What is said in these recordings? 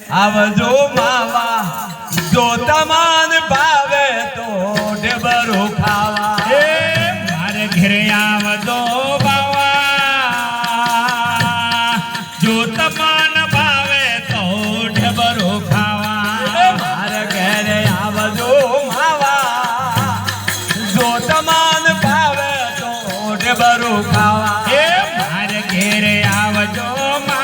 આવજો માવા જો તમાન ભાવે તો ઢેબરો ખાવા. મારે ઘરે આવજો બાવા જો ભાવે તો ઢેબરો ખાવા. મારે ઘરે આવજો માવા જો ભાવે તો ઢેબરો મારે ઘરે આવજો મા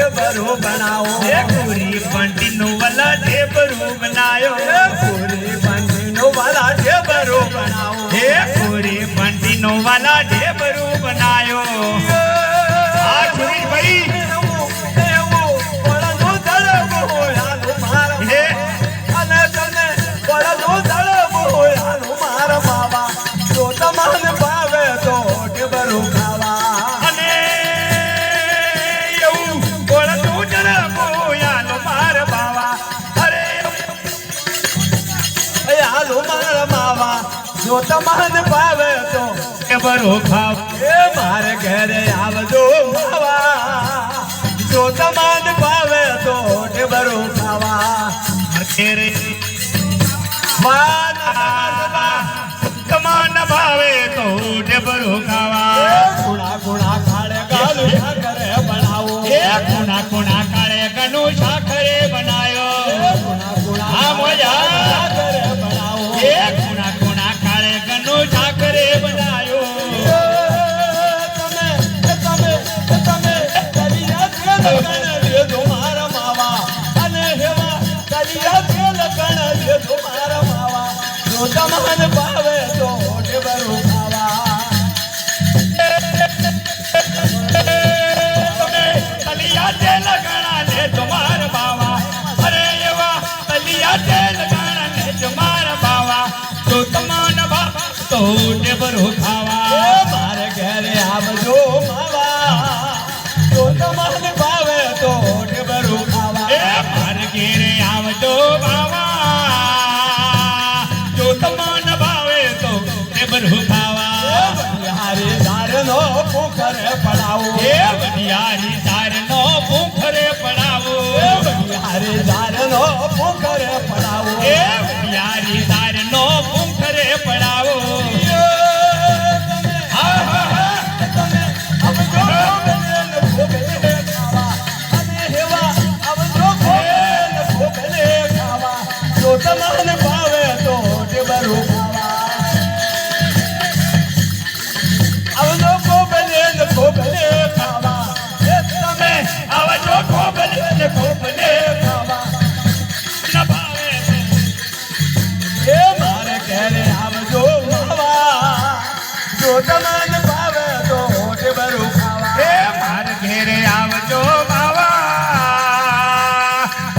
ઢેબરો બનાવો. પૂરી બંટી નો વાલા ઢેબરો બનાયો. પૂરી બંટી નો વાલા ઢેબરો બનાવો. હે પૂરી બંટી નો વાલા ઢેબરો બનાયો. બાપા જો તમને ભાવે તો કે બરો ભાવ 我长得很。નો પોખરે પડાવો. એ બિહારી તારનો પોખરે પડાવો. બિહારી તારનો પોખરે પડાવો. એ બિહારી તમને આવજો બાવા.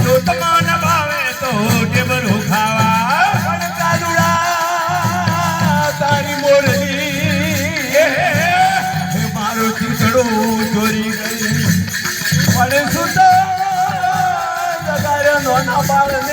જો ભાવે તો હું જ ભરું તારી મોરલી એ મારું ચૂંટડું ચોરી ગઈ. પણ નોના બાળને